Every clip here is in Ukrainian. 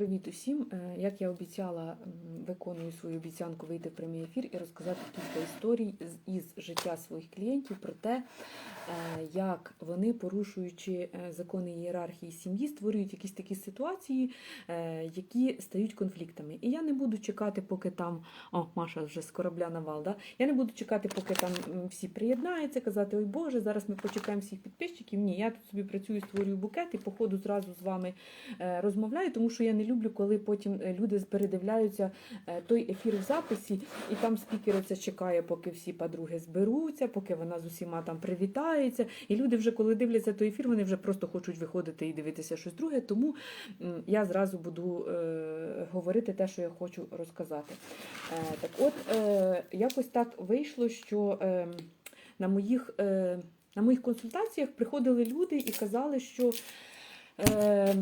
Привіт усім! Е, Як я обіцяла, виконую свою обіцянку вийти в прямий ефір і розказати кілька історій із життя своїх клієнтів про те, е, як вони, порушуючи е, закони ієрархії сім'ї, створюють якісь такі ситуації, які стають конфліктами. І я не буду чекати, поки там о, Маша вже з корабля на вал. Да? Я не буду чекати, поки там всі приєднаються, казати, ой Боже, зараз ми почекаємо всіх підписчиків. Ні, я тут собі працюю, створюю букет і по ходу зразу з вами розмовляю, тому що я не люблю, коли потім е, люди передивляються е, той ефір в записі, і там спікериця чекає, поки всі подруги зберуться, поки вона з усіма там привітається. І люди вже, коли дивляться той ефір, вони вже просто хочуть виходити і дивитися щось друге. Тому я зразу буду е, говорити те, що я хочу розказати. Так от, якось так вийшло, що е, на моїх. На моїх консультаціях приходили люди і казали, що е,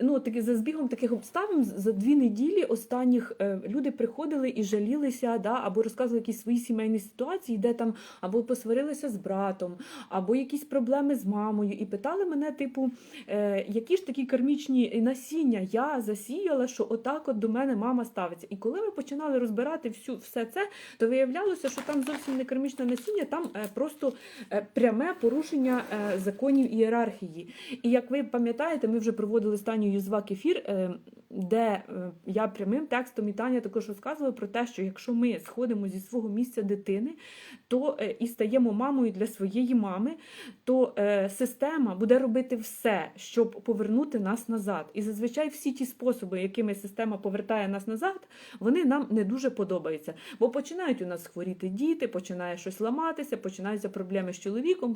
ну, таки, за збігом таких обставин за дві неділі останніх е, люди приходили і жалілися, да, або розказували якісь свої сімейні ситуації, де там або посварилися з братом, або якісь проблеми з мамою, і питали мене, типу, е, які ж такі кармічні насіння я засіяла, що отак от до мене мама ставиться. І коли ми починали розбирати всю все це, то виявлялося, що там зовсім не кармічне насіння, там е, просто пряме порушення законів ієрархії. І як ви пам'ятаєте, ми вже проводили останню юзвак ефір, е, де е, я прямим текстом і Таня також розказувала про те, що якщо ми сходимо зі свого місця дитини, то е, і стаємо мамою для своєї мами, то е, система буде робити все, щоб повернути нас назад. І зазвичай всі ті способи, якими система повертає нас назад, вони нам не дуже подобаються. Бо починають у нас хворіти діти, починає щось ламатися, починаються проблеми з чоловіком,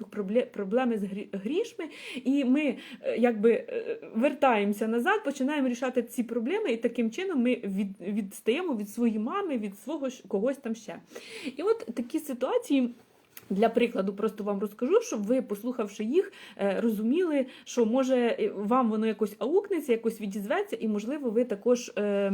проблеми з грішми, і ми якби вертаємося назад, починаємо рішати ці проблеми, і таким чином ми від, відстаємо від своєї мами, від свого ж- когось там ще. І от такі ситуації. Для прикладу, просто вам розкажу, щоб ви, послухавши їх, е, розуміли, що може вам воно якось аукнеться, якось відізветься, і можливо ви також е,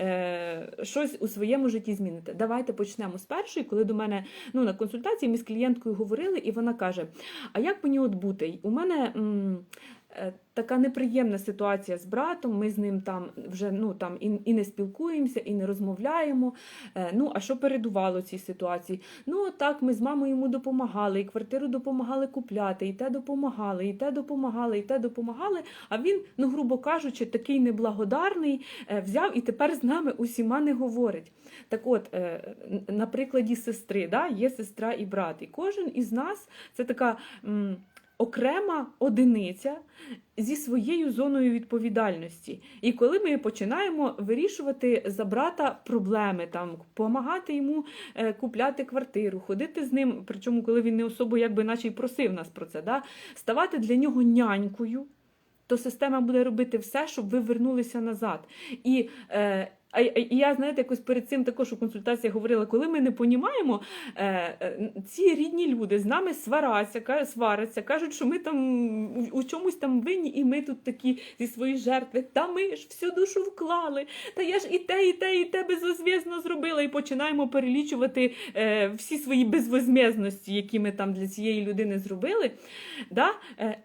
е, щось у своєму житті зміните. Давайте почнемо з першої, коли до мене ну, на консультації ми з клієнткою говорили, і вона каже: А як мені от бути? У мене. м, Така неприємна ситуація з братом. Ми з ним там вже ну там і, і не спілкуємося, і не розмовляємо. Е, ну а що передувало цій ситуації? Ну так, ми з мамою йому допомагали, і квартиру допомагали купляти, і те допомагали, і те допомагали, і те допомагали. А він, ну грубо кажучи, такий неблагодарний, е, взяв і тепер з нами усіма не говорить. Так от, е, на прикладі сестри, да, є сестра і брат, і кожен із нас це така. Окрема одиниця зі своєю зоною відповідальності. І коли ми починаємо вирішувати за брата проблеми, там допомагати йому е, купляти квартиру, ходити з ним, причому коли він не особо якби наче й просив нас про це, да, ставати для нього нянькою, то система буде робити все, щоб ви вернулися назад. І е, а, і я, знаєте, якось перед цим також у консультаціях говорила, коли ми не понімаємо, е, е, ці рідні люди з нами сваряться, ка- сваряться, кажуть, що ми там у, чомусь там винні, і ми тут такі зі свої жертви. Та ми ж всю душу вклали. Та я ж і те, і те, і те безвозв'язно зробила. І починаємо перелічувати е, всі свої безвозм'язності, які ми там для цієї людини зробили. Да?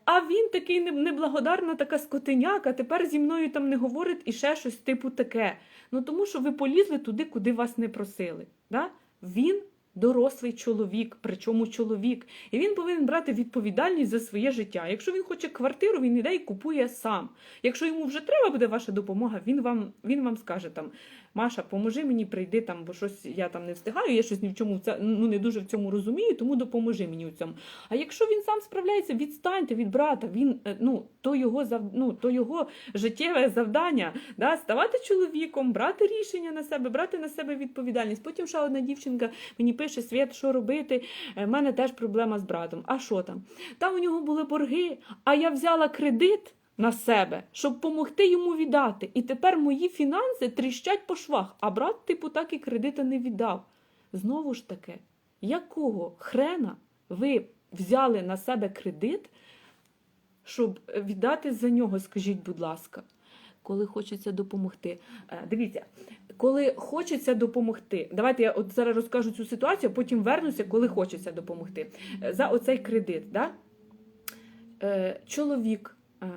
А він такий не- неблагодарна така скотиняка, тепер зі мною там не говорить і ще щось типу таке. Ну тому що ви полізли туди, куди вас не просили. Да? Він дорослий чоловік, причому чоловік, і він повинен брати відповідальність за своє життя. Якщо він хоче квартиру, він іде і купує сам. Якщо йому вже треба буде ваша допомога, він вам, він вам скаже там. Маша, поможи мені прийди там, бо щось я там не встигаю, я щось ні в чому ну не дуже в цьому розумію, тому допоможи мені у цьому. А якщо він сам справляється, відстаньте від брата. Він е, ну то його ну, то його життєве завдання, да, ставати чоловіком, брати рішення на себе, брати на себе відповідальність. Потім ще одна дівчинка мені пише Світ, що робити. У мене теж проблема з братом. А що там? Та у нього були борги, а я взяла кредит. На себе, щоб допомогти йому віддати. І тепер мої фінанси тріщать по швах, а брат, типу, так і кредита не віддав. Знову ж таки, якого хрена ви взяли на себе кредит, щоб віддати за нього, скажіть, будь ласка, коли хочеться допомогти. Е, Дивіться, коли хочеться допомогти, давайте я от зараз розкажу цю ситуацію, а потім вернуся, коли хочеться допомогти. Е, За оцей кредит, да? Е, чоловік, е,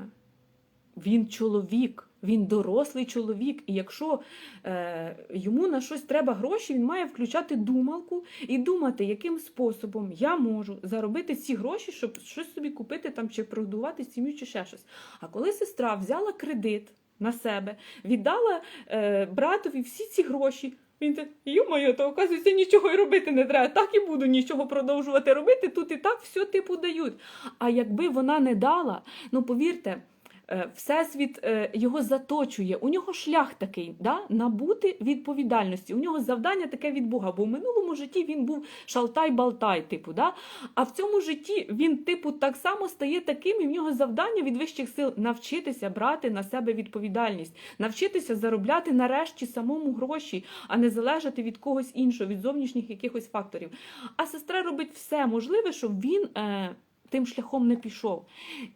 він чоловік. Він дорослий чоловік, і якщо е, йому на щось треба гроші, він має включати думалку і думати, яким способом я можу заробити ці гроші, щоб щось собі купити там чи прогодувати сім'ю, чи ще щось. А коли сестра взяла кредит на себе, віддала е, братові всі ці гроші. Він так, йо-моє, то оказується, нічого й робити не треба. Так і буду нічого продовжувати робити. Тут і так все типу дають. А якби вона не дала, ну повірте. Е, Всесвіт е, його заточує, у нього шлях такий, да? набути відповідальності. У нього завдання таке від Бога. Бо в минулому житті він був шалтай-балтай, типу, да? а в цьому житті він, типу, так само стає таким, і в нього завдання від вищих сил навчитися брати на себе відповідальність, навчитися заробляти нарешті самому гроші, а не залежати від когось іншого, від зовнішніх якихось факторів. А сестра робить все можливе, щоб він. Е, Тим шляхом не пішов.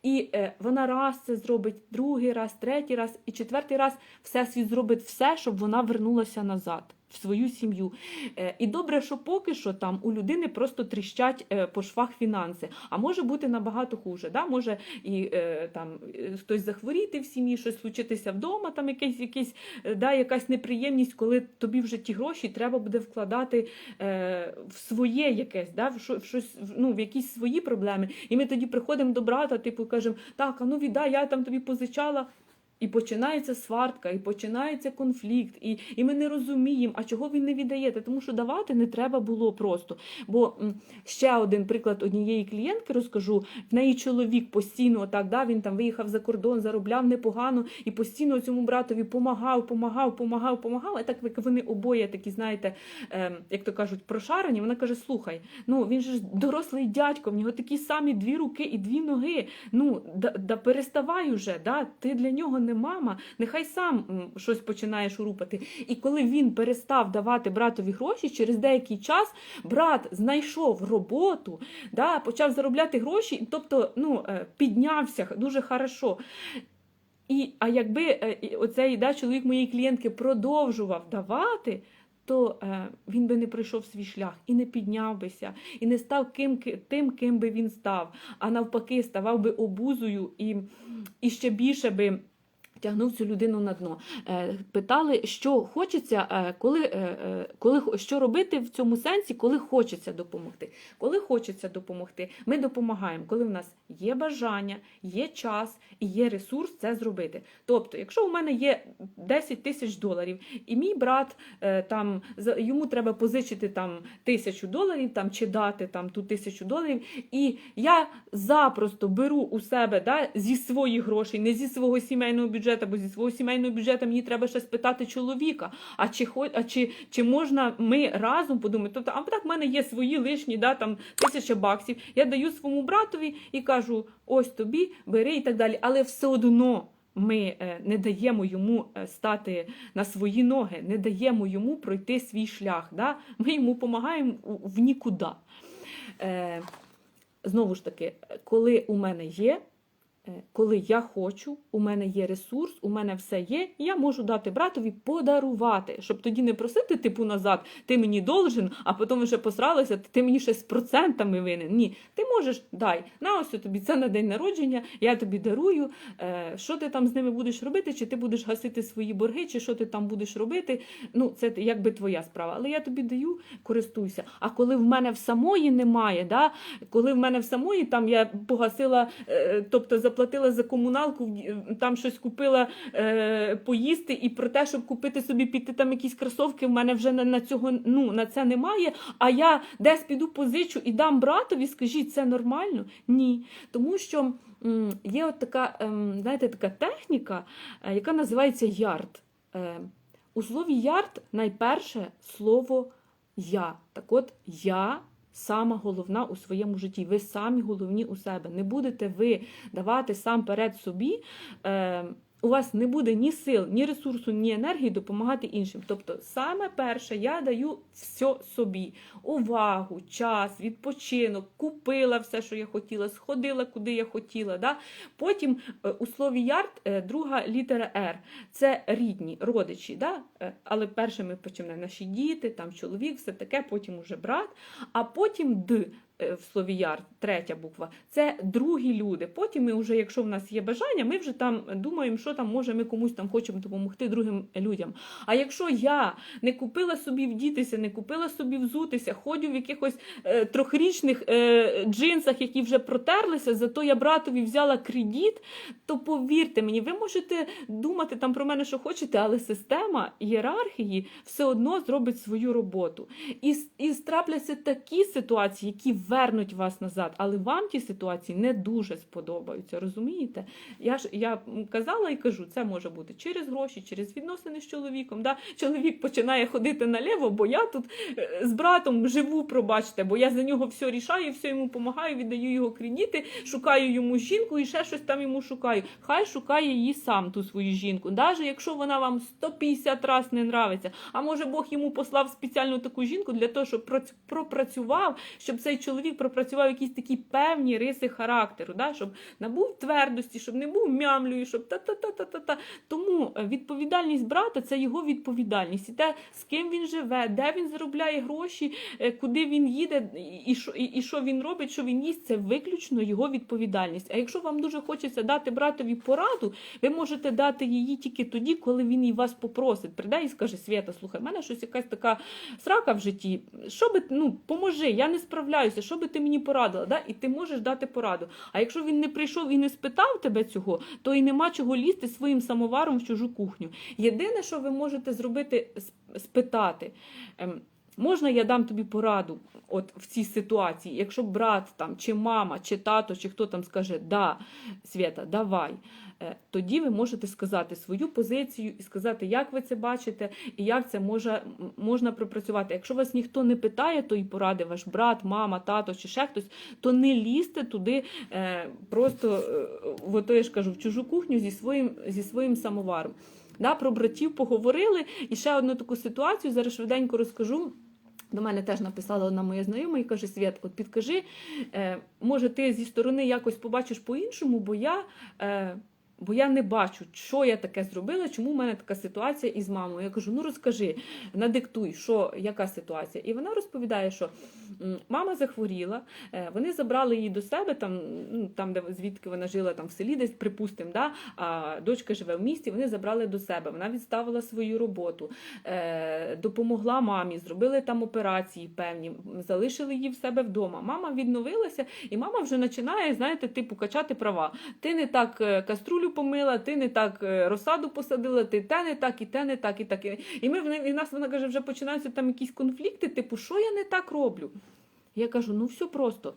І е, вона раз це зробить, другий раз, третій раз і четвертий раз всесвіт зробить все, щоб вона вернулася назад в свою сім'ю. Е, і добре, що поки що там у людини просто тріщать е, по швах фінанси. А може бути набагато хуже. Да? Може і е, там хтось захворіти в сім'ї, щось случитися вдома, там якийсь, е, да, якась неприємність, коли тобі вже ті гроші треба буде вкладати в своє якесь, да, в, що, в, щось, ну, в якісь свої проблеми. І ми тоді приходимо до брата, типу кажемо, так, а ну віддай, я там тобі позичала. І починається сварка, і починається конфлікт, і, і ми не розуміємо, а чого він не віддаєте, тому що давати не треба було просто. Бо ще один приклад однієї клієнтки розкажу: в неї чоловік постійно так, да, він там виїхав за кордон, заробляв непогано і постійно цьому братові помагав, помагав, помагав, помагав. І так як вони обоє такі, знаєте, ем, як то кажуть, прошарені. Вона каже: слухай, ну він же дорослий дядько, в нього такі самі дві руки і дві ноги. Ну да, да переставай уже, да, ти для нього не мама, нехай сам щось починає шурупати. І коли він перестав давати братові гроші, через деякий час брат знайшов роботу, да, почав заробляти гроші, тобто ну, е, піднявся дуже хорошо. І, а якби е, оцей да, чоловік моєї клієнтки продовжував давати, то е, він би не пройшов свій шлях і не підняв бися, і не став ким, тим, ким би він став, а навпаки, ставав би обузою і, і ще більше би. Тягнув цю людину на дно. Е, питали, що хочеться, е, коли, е, коли що робити в цьому сенсі, коли хочеться допомогти. Коли хочеться допомогти, ми допомагаємо, коли в нас є бажання, є час і є ресурс це зробити. Тобто, якщо у мене є 10 тисяч доларів, і мій брат там йому треба позичити там тисячу доларів, там чи дати там ту тисячу доларів, і я запросто беру у себе да, зі своїх грошей, не зі свого сімейного бюджету, бо зі свого сімейного бюджету мені треба ще спитати чоловіка. А чи а чи, чи можна ми разом подумати? Тобто, а так в мене є свої лишні, да, там тисяча баксів. Я даю своєму братові і кажу: ось тобі, бери і так далі. Але все одно. Ми е, не даємо йому е, стати на свої ноги, не даємо йому пройти свій шлях. Да? Ми йому допомагаємо в нікуди. Е, знову ж таки, коли у мене є, коли я хочу, у мене є ресурс, у мене все є, я можу дати братові подарувати, щоб тоді не просити типу назад, ти мені должен, а потім вже посралися, ти мені ще з процентами винен. Ні, ти можеш дай на ось тобі це на день народження, я тобі дарую. Е, що ти там з ними будеш робити? Чи ти будеш гасити свої борги, чи що ти там будеш робити? Ну, це якби твоя справа. Але я тобі даю, користуйся. А коли в мене в самої немає, да, коли в мене в самої там я погасила, е, тобто заплатила за комуналку, там щось купила е, поїсти, і про те, щоб купити собі піти там якісь кросовки, в мене вже на, на цього ну, на це немає. А я десь піду позичу і дам братові, скажіть, це нормально? Ні. Тому що м, є от така, ем, знаєте, така техніка, е, яка називається ярд. Е, у слові ярд найперше слово я. Так от я сама головна у своєму житті. Ви самі головні у себе. Не будете ви давати сам перед собі. Е, у вас не буде ні сил, ні ресурсу, ні енергії допомагати іншим. Тобто, саме перше, я даю все собі: увагу, час, відпочинок, купила все, що я хотіла, сходила, куди я хотіла. Да? Потім е, у слові ярд е, друга літера Р. Це рідні, родичі. Да? Е, Але першими починаємо наші діти, там чоловік, все таке, потім уже брат, а потім Д. е, в слові яр, третя буква, це другі люди. Потім ми вже, якщо в нас є бажання, ми вже там думаємо, що там може ми комусь там хочемо допомогти другим людям. А якщо я не купила собі вдітися, не купила собі взутися, ходю в якихось е, трьохрічних е, джинсах, які вже протерлися, зато я братові взяла кредит, то повірте мені, ви можете думати там про мене, що хочете, але система ієрархії все одно зробить свою роботу. І, і трапляться такі ситуації, які вернуть вас назад, але вам ті ситуації не дуже сподобаються. Розумієте? Я ж я казала і кажу, це може бути через гроші, через відносини з чоловіком. Да? Чоловік починає ходити наліво, бо я тут е, з братом живу, пробачте, бо я за нього все рішаю, все йому допомагаю, віддаю його кредити, шукаю йому жінку і ще щось там йому шукаю. Хай шукає її сам, ту свою жінку. Навіть якщо вона вам 150 разів не нравиться, а може Бог йому послав спеціальну таку жінку для того, щоб пропрацював, щоб цей чоловік пропрацював якісь такі певні риси характеру, да? щоб набув твердості, щоб не був мямлею, щоб та-та-та-та-та. Тому е, відповідальність брата це його відповідальність. І те, з ким він живе, де він заробляє гроші, е, куди він їде, і що, і, і що він робить, що він їсть, це виключно його відповідальність. А якщо вам дуже хочеться дати братові пораду, ви можете дати її тільки тоді, коли він і вас попросить. Прийде і скаже: Свята, слухай, в мене щось якась така срака в житті. Що би ну поможи, я не справляюся, що би ти мені порадила? Да? І ти можеш дати пораду. А якщо він не прийшов і не спитав тебе цього, то і нема чого лізти своїм самоваром в чужу кухню. Єдине, що ви можете зробити, спитати. Можна я дам тобі пораду от в цій ситуації, якщо брат там, чи мама, чи тато, чи хто там скаже да, Свята, давай. Е, Тоді ви можете сказати свою позицію і сказати, як ви це бачите, і як це може, можна пропрацювати. Якщо вас ніхто не питає тої поради, ваш брат, мама, тато чи ще хтось, то не лізьте туди е, просто, е, в я ж кажу, в чужу кухню зі своїм, зі своїм самоваром. Да, про братів поговорили. І ще одну таку ситуацію зараз швиденько розкажу. До мене теж написала одна моя знайома і каже: Свят, от підкажи, е, може, ти зі сторони якось побачиш по-іншому, бо я. Бо я не бачу, що я таке зробила, чому в мене така ситуація із мамою. Я кажу: ну розкажи, надиктуй, що яка ситуація. І вона розповідає, що мама захворіла, е, вони забрали її до себе, там, ну, там де звідки вона жила, там в селі, десь припустимо, да? а дочка живе в місті. Вони забрали до себе. Вона відставила свою роботу, е, допомогла мамі, зробили там операції певні, залишили її в себе вдома. Мама відновилася, і мама вже починає, знаєте, типу качати права. Ти не так е, каструлю помила, ти не так е, розсаду посадила, ти те не так, і те не так, і так. І- ми і в нас вона каже, вже починаються там якісь конфлікти, типу, що я не так роблю? Я кажу: ну все просто.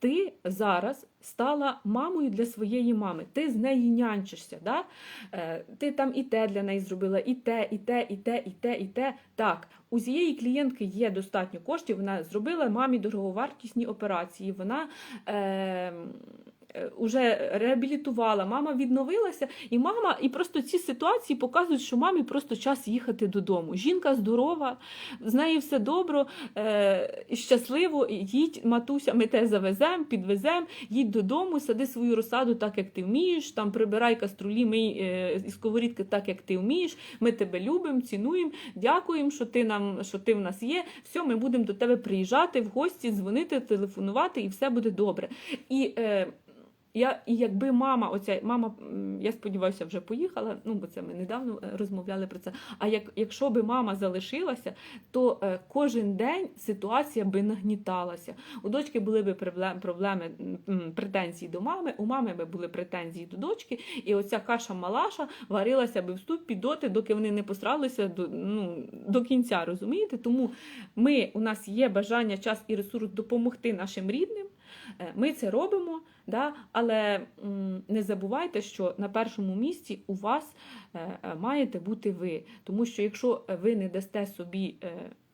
Ти зараз стала мамою для своєї мами, ти з нею нянчишся. Да? Е, ти там і те для неї зробила, і те, і те, і те, і те, і те. Так, у цієї клієнтки є достатньо коштів. Вона зробила мамі дороговартісні операції. Вона е, е, уже реабілітувала, мама відновилася, і мама, і просто ці ситуації показують, що мамі просто час їхати додому. Жінка здорова, з нею все добре, е, щасливо, їдь, матуся, ми те завеземо, підвеземо, їдь додому, сади свою розсаду так, як ти вмієш, там прибирай каструлі, мий е, і сковорідки так, як ти вмієш. Ми тебе любимо, цінуємо, дякуємо, що ти нам, що ти в нас є. Все, ми будемо до тебе приїжджати в гості, дзвонити, телефонувати, і все буде добре. І е, я, і якби мама, оця мама, я сподіваюся, вже поїхала. Ну бо це ми недавно е, розмовляли про це. А як, якщо би мама залишилася, то е, кожен день ситуація би нагніталася. У дочки були би проблеми, претензії до мами, у мами би були претензії до дочки, і оця каша малаша варилася би в ступі доти, доки вони не посралися до, ну, до кінця. Розумієте? Тому ми, у нас є бажання, час і ресурс допомогти нашим рідним. Е, Ми це робимо, да? але не забувайте, що на першому місці у вас е, е, маєте бути ви. Тому що якщо ви не дасте собі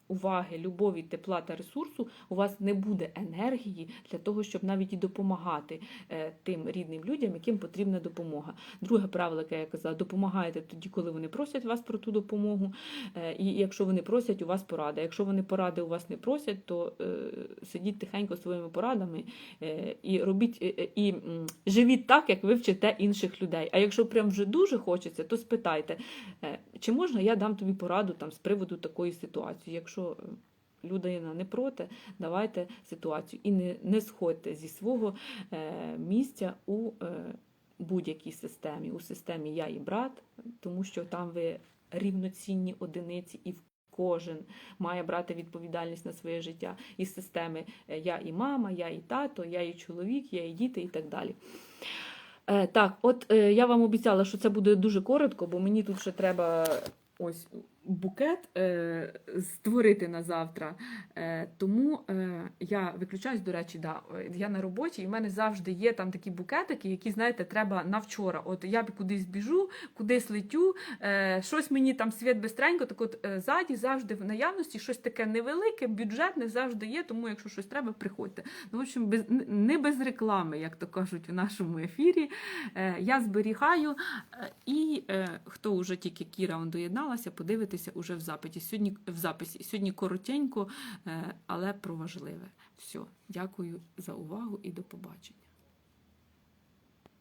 уваги, любові, тепла та ресурсу, у вас не буде енергії для того, щоб навіть і допомагати е, тим рідним людям, яким потрібна допомога. Друге правило, яке я казала, допомагайте тоді, коли вони просять вас про ту допомогу. Е, І якщо вони просять, у вас порада. Якщо вони поради у вас не просять, то е, сидіть тихенько своїми порадами і робіть і живіть так, як ви вчите інших людей. А якщо прям вже дуже хочеться, то спитайте, чи можна я дам тобі пораду там з приводу такої ситуації. Якщо е, людина не проти, давайте ситуацію. І не, не сходьте зі свого е, місця у е, будь-якій системі, у системі я і брат, тому що там ви рівноцінні одиниці і кожен має брати відповідальність на своє життя. Із системи я і мама, я і тато, я і чоловік, я і діти і так далі. Так, от я вам обіцяла, що це буде дуже коротко, бо мені тут ще треба ось букет е, створити на завтра. Е, тому е, я виключаюсь, до речі, да, я на роботі, і в мене завжди є там такі букетики, які, знаєте, треба на вчора. От я кудись біжу, кудись летю, е, щось мені там світ бистренько, так от е, ззаді завжди в наявності щось таке невелике, бюджетне завжди є, тому якщо щось треба, приходьте. Ну, в общем, без, не без реклами, як то кажуть, в нашому ефірі. Е, я зберігаю, е, і е, хто вже тільки Кіра доєдналася, подивитися уже в запиті. Сьогодні в записі. Сьогодні коротенько, е, але про важливе. Все, дякую за увагу і до побачення.